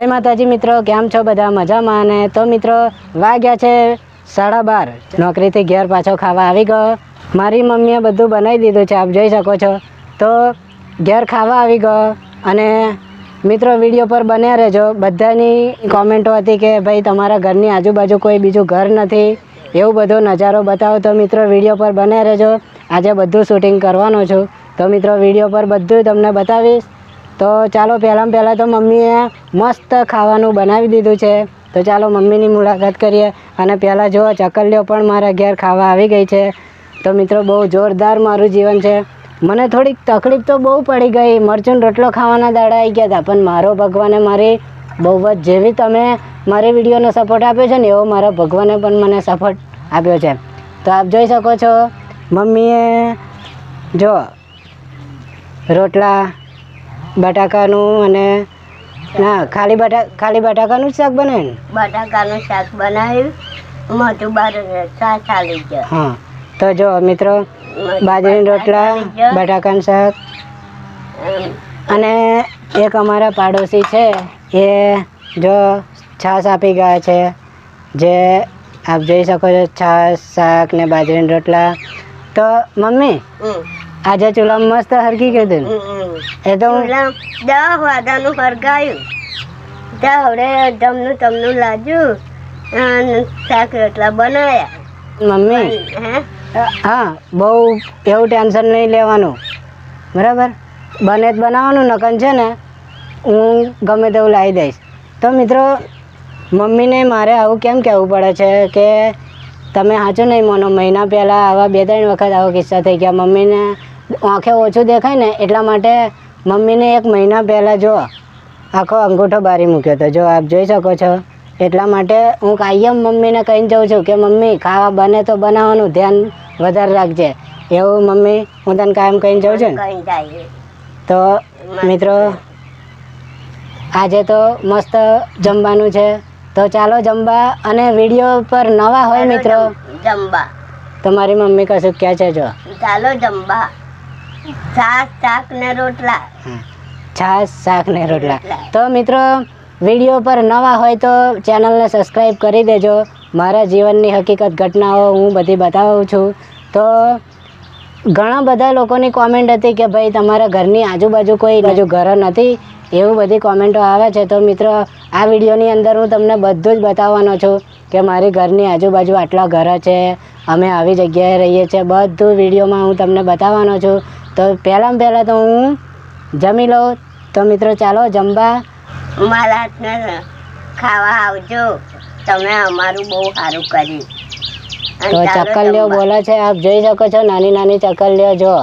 જય માતાજી મિત્રો, કેમ છો બધા? મજામાં? અને તો મિત્રો, વાગ્યા છે સાડા બાર. નોકરીથી ઘેર પાછો ખાવા આવી ગયો. મારી મમ્મીએ બધું બનાવી દીધું છે, આપ જોઈ શકો છો. તો ઘેર ખાવા આવી ગયો અને મિત્રો, વીડિયો પર બન્યા રહેજો. બધાની કોમેન્ટો હતી કે, ભાઈ, તમારા ઘરની આજુબાજુ કોઈ બીજું ઘર નથી? એવું બધો નજારો બતાવો. તો મિત્રો, વીડિયો પર બન્યા રહેજો. આજે બધું શૂટિંગ કરવાનું છું. તો મિત્રો, વીડિયો પર બધું તમને બતાવીશ. તો ચાલો પહેલાં પહેલાં તો મમ્મીએ મસ્ત ખાવાનું બનાવી દીધું છે. તો ચાલો મમ્મીની મુલાકાત કરીએ. અને પહેલાં જો ચકલીઓ પણ મારા ઘેર ખાવા આવી ગઈ છે. તો મિત્રો બહુ જોરદાર મારું જીવન છે. મને થોડીક તકલીફ તો બહુ પડી ગઈ. મરચું રોટલો ખાવાના દાડા આવી ગયા હતા પણ મારો ભગવાને મારી બહુ જ જેવી તમે મારી વિડીયોનો સપોર્ટ આપ્યો છે ને, એવો મારા ભગવાને પણ મને સપોર્ટ આપ્યો છે. તો આપ જોઈ શકો છો, મમ્મીએ જો રોટલા બટાકાનું અને ના ખાલી બટા ખાલી બટાકાનું જ શાક બનાવ્યું ને? બટાકાનું શાક બનાવ્યું. મોટું બાર રસા ચાલી ગયો. હા તો જો મિત્રો બાજરીના રોટલા બટાકાનું શાક અને એક અમારા પાડોશી છે એ જો છાશ આપી ગયા છે જે આપ જોઈ શકો છો છાશ શાક ને બાજરીના રોટલા. તો મમ્મી આજે ચૂલામાં મસ્ત હરકી કીધું? એ તો હું- દસ વાદાનું હરગાયું. ત્યાં હવે જમનું તમનું લાજ્યું શાક રોટલા બનાવ્યા મમ્મી? હે? હા બહુ એવું ટેન્શન નહીં લેવાનું. બરાબર? બને જ બનાવવાનું નકન છે ને હું ગમે તેવું લાવી દઈશ. તો મિત્રો મમ્મીને મારે આવું કેમ કહેવું પડે છે કે તમે સાચું નહીં માનો. મહિના પહેલાં આવા બે ત્રણ વખત આવો કિસ્સા થઈ ગયા. મમ્મીને આંખે ઓછું દેખાય ને એટલા માટે મમ્મીને એક મહિના પહેલાં જો આખો અંગૂઠો બારી મૂક્યો હતો જો આપ જોઈ શકો છો. એટલા માટે હું કાયમ મમ્મીને કહીને જાઉં છું કે મમ્મી ખાવા બને તો બનાવવાનું ધ્યાન વધારે રાખજે. એવું મમ્મી હું તને કાયમ કહીને જાઉં છું ને? તો મિત્રો આજે તો મસ્ત જમવાનું છે. તો ચાલો જમવા અને વીડિયો પર નવા હોય મિત્રો. જમવા. તમારી મમ્મી કશું કહે છે જો? ચાલો જમવા. શાક શાક ને રોટલા. છાશ શાક ને રોટલા. તો મિત્રો વીડિયો પર નવા હોય તો ચેનલને સબસ્ક્રાઈબ કરી દેજો. મારા જીવનની હકીકત ઘટનાઓ હું બધી બતાવું છું. તો ઘણા બધા લોકોની કોમેન્ટ હતી કે ભાઈ તમારા ઘરની આજુબાજુ કોઈ હજુ ઘર નથી. એવું બધી કોમેન્ટો આવે છે. તો મિત્રો આ વિડીયોની અંદર હું તમને બધું જ બતાવવાનો છું કે મારી ઘરની આજુબાજુ આટલા ઘર છે. અમે આવી જગ્યાએ રહીએ છીએ. બધું વિડીયોમાં હું તમને બતાવવાનો છું. તો પહેલાં પહેલાં તો હું જમી લઉં. તો મિત્રો ચાલો જમવા. મારા હાથને ખાવા આવજો. તમે અમારું બહુ સારું કર્યું. તો ચકલીઓ. બોલે છે આપ જોઈ શકો છો નાની નાની ચકલીઓ જો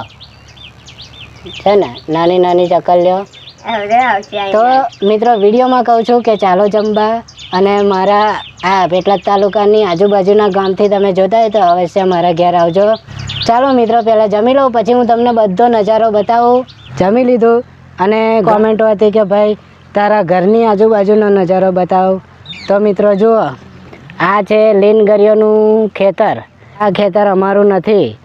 છે ને? નાની નાની ચકલીઓ તો મિત્રો વિડીયોમાં કહું છું કે ચાલો જમવા. અને મારા આ પેટલાદ તાલુકાની આજુબાજુના ગામથી તમે જોતા હોય તો અવશ્ય મારા ઘેર આવજો. ચાલો મિત્રો, પહેલાં જમી લઉં, પછી હું તમને બધો નજારો બતાવું. જમી લીધું અને કોમેન્ટો હતી કે ભાઈ, તારા ઘરની આજુબાજુનો નજારો બતાવ. તો મિત્રો, જુઓ, આ છે લીનગરીઓનું ખેતર. આ ખેતર અમારું નથી.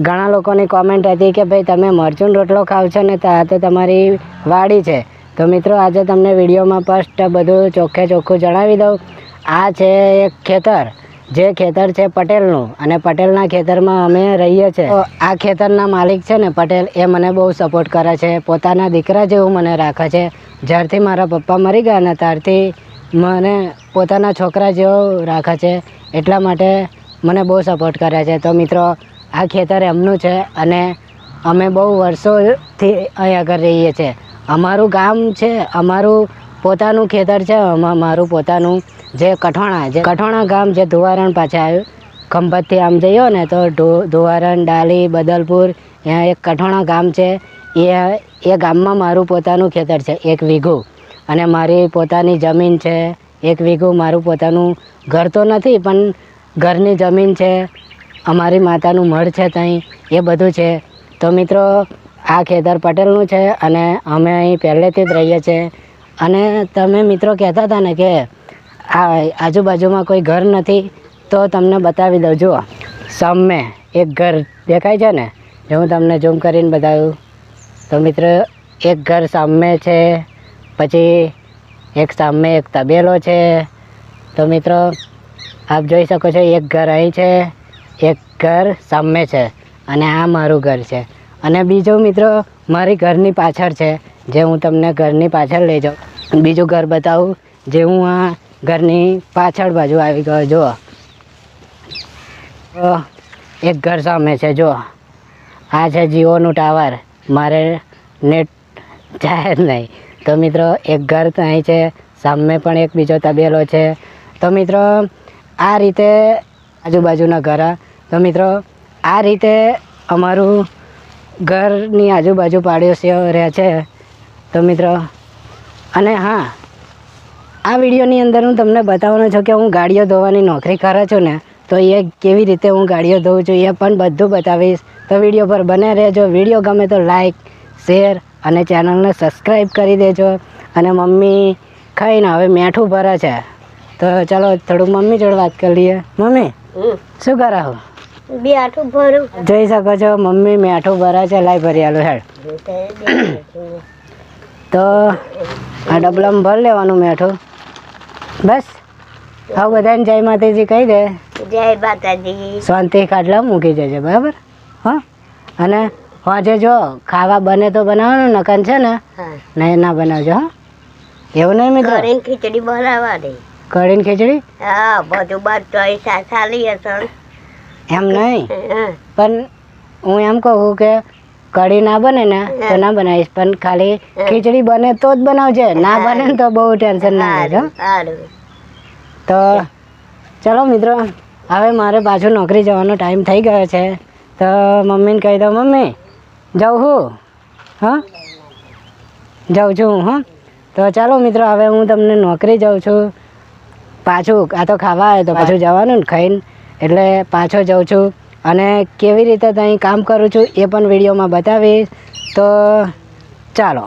ઘણા લોકોની કોમેન્ટ હતી કે ભાઈ, તમે મરચું રોટલો ખાવ છો ને આ તો તમારી વાડી છે. તો મિત્રો, આજે તમને વિડીયોમાં ફર્સ્ટ બધું ચોખ્ખે ચોખ્ખું જણાવી દઉં. આ છે એક ખેતર. જે ખેતર છે પટેલનું અને પટેલના ખેતરમાં અમે રહીએ છીએ આ ખેતરના માલિક છે ને પટેલ, એ મને બહુ સપોર્ટ કરે છે. પોતાના દીકરા જેવું મને રાખે છે. જ્યારથી મારા પપ્પા મરી ગયા ને ત્યારથી મને પોતાના છોકરા જેવો રાખે છે. એટલા માટે મને બહુ સપોર્ટ કરે છે. તો મિત્રો, આ ખેતર એમનું છે અને અમે બહુ વર્ષોથી અહીં આગળ રહીએ છીએ. અમારું ગામ છે, અમારું પોતાનું ખેતર છે મારું પોતાનું જે કઠોણા જે કઠોણા ગામ જે ધુવારણ પાછા આવ્યું. ખંભાતથી આમ જઈએ ને તો ધોવારણ, ડાલી, બદલપુર, ત્યાં એક કઠોણા ગામ છે. એ એ ગામમાં મારું પોતાનું ખેતર છે, એક વીઘું. અને મારી પોતાની જમીન છે, એક વીઘું મારું પોતાનું ઘર તો નથી, પણ ઘરની જમીન છે, અમારી માતાનું મઢ છે ત્યાં એ બધું છે. તો મિત્રો, આ ખેતર પટેલનું છે અને અમે અહીં પહેલેથી જ રહીએ છીએ. અને તમે મિત્રો કહેતા હતા ને કે આ આજુબાજુમાં કોઈ ઘર નથી, તો તમને બતાવી દઉં. જુઓ, સામે એક ઘર દેખાય છે ને જો હું તમને ઝૂમ કરીને બતાવ્યું તો મિત્રો, એક ઘર સામે છે, પછી એક સામે એક તબેલો છે. તો મિત્રો, આપ જોઈ શકો છો, એક ઘર અહીં છે, એક ઘર સામે છે, અને આ મારું ઘર છે. અને બીજું મિત્રો, મારી ઘરની પાછળ છે જે હું તમને ઘરની પાછળ લઈ જાઉં. બીજું ઘર બતાવું, જે હું આ ઘરની પાછળ બાજુ આવી ગયો, જુઓ. એક ઘર સામે છે, જુઓ. આ છે જીઓનું ટાવર. મારે નેટ જાય જ નહીં. તો મિત્રો, એક ઘર અહીં છે, સામે પણ એક બીજો તબેલો છે. તો મિત્રો, આ રીતે આજુબાજુના ઘર તો મિત્રો, આ રીતે અમારું ઘરની આજુબાજુ પાડોશીઓ રહે છે. તો મિત્રો અને હા આ વિડીયોની અંદર હું તમને બતાવવાનો છું કે હું ગાડીઓ ધોવાની નોકરી કરું છું ને તો એ કેવી રીતે હું ગાડીઓ ધોઉં છું એ પણ બધું બતાવીશ. તો વીડિયો પર બને રહેજો. વીડિયો ગમે તો લાઈક શેર અને ચેનલને સબસ્ક્રાઈબ કરી દેજો. અને મમ્મી ખાઈને હવે મેઠું ભરે છે. તો ચાલો થોડુંક મમ્મી જોડે વાત કરી લઈએ. મમ્મી શું કરાવો હું? ભરું. જોઈ શકો છો મમ્મી મેઠું ભરે છે લાઈ ભરી આલું હેડ. તો આ ડબલામાં ભરી લેવાનું મેઠું. બસ. હવે બધાને જય માતાજી કહી દે. જય માતાજી. શાંતિ ખાટલા મૂકી જજે બરાબર? હા? અને હોજે જો ખાવા બને તો બનાવવાનું નકન છે ને નહીં ના બનાવજો હા? એવું નહીં મિત્રો? કરીને ખીચડી બનાવવાની. કરીને ખીચડી? હા બધું બધું સાલી હશે. એમ નહીં? પણ હું એમ કહું કે કઢી ના બને ને તો ના બનાવીશ. પણ ખાલી ખીચડી બને તો જ બનાવજે. ના બને તો બહુ ટેન્શન ના લેજો તો ચલો મિત્રો હવે મારે પાછું નોકરી જવાનો ટાઈમ થઈ ગયો છે. તો મમ્મીને કહી દો મમ્મી જાઉં હું? હા? જાઉં છું હું હા? તો ચાલો મિત્રો હવે હું તમને નોકરી જાઉં છું. પાછું આ તો ખાવા આવે તો પાછું જવાનું ને ખાઈને. એટલે પાછો જાઉં છું. અને કેવી રીતે ત્યાં કામ કરું છું એ પણ વિડીયોમાં બતાવીશ. તો ચાલો.